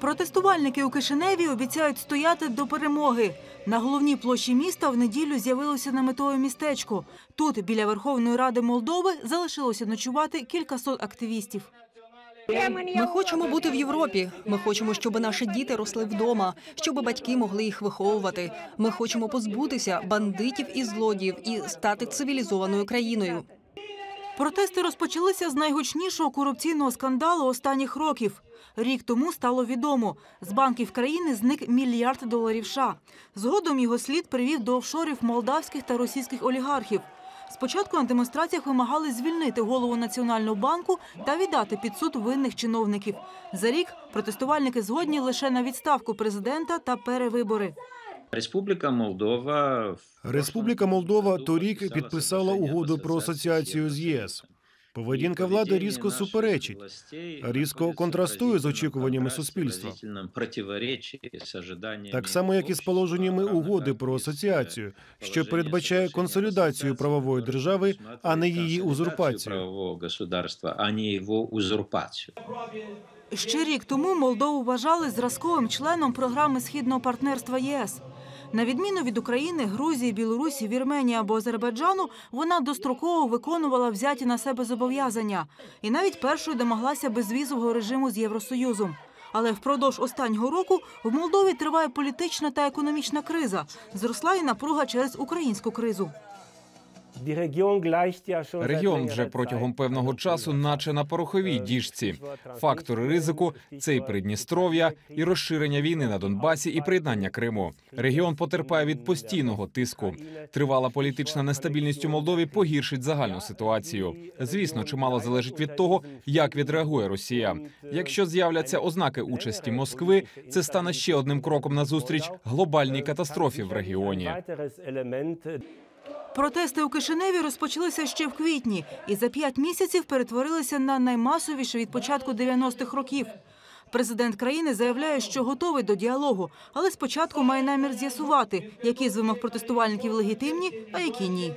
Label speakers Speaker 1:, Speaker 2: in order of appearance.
Speaker 1: Протестувальники у Кишиневі обіцяють стояти до перемоги. На головній площі міста в неділю з'явилося наметове містечко. Тут, біля Верховної Ради Молдови, залишилося ночувати кількасот активістів.
Speaker 2: Ми хочемо бути в Європі. Ми хочемо, щоб наші діти росли вдома, щоб батьки могли їх виховувати. Ми хочемо позбутися бандитів і злодіїв і стати цивілізованою країною.
Speaker 1: Протести розпочалися з найгучнішого корупційного скандалу останніх років. Рік тому стало відомо, з банків країни зник мільярд доларів США. Згодом його слід привів до офшорів молдавських та російських олігархів. Спочатку на демонстраціях вимагали звільнити голову Національного банку та віддати під суд винних чиновників. За рік протестувальники згодні лише на відставку президента та перевибори.
Speaker 3: Республіка Молдова
Speaker 4: Республіка Молдова торік підписала угоду про асоціацію з ЄС. Поведінка влади різко суперечить, різко контрастує з очікуваннями суспільства. Так само, як і з положеннями угоди про асоціацію, що передбачає консолідацію правової держави, а не її узурпацію.
Speaker 3: правового государства, а не його узурпацію.
Speaker 1: Ще рік тому Молдову вважали зразковим членом програми східного партнерства ЄС. На відміну від України, Грузії, Білорусі, Вірменії або Азербайджану, вона достроково виконувала взяті на себе зобов'язання і навіть першою домоглася безвізового режиму з Євросоюзом. Але впродовж останнього року в Молдові триває політична та економічна криза. Зросла і напруга через українську кризу.
Speaker 5: Регіон вже протягом певного часу, наче на пороховій діжці. Фактори ризику це і Придністров'я, і розширення війни на Донбасі, і приєднання Криму. Регіон потерпає від постійного тиску. Тривала політична нестабільність у Молдові погіршить загальну ситуацію. Звісно, чимало залежить від того, як відреагує Росія. Якщо з'являться ознаки участі Москви, це стане ще одним кроком назустріч глобальній катастрофі в регіоні.
Speaker 1: Протести у Кишиневі розпочалися ще в квітні і за п'ять місяців перетворилися на наймасовіше від початку 90-х років. Президент країни заявляє, що готовий до діалогу, але спочатку має намір з'ясувати, які з вимог протестувальників легітимні, а які ні.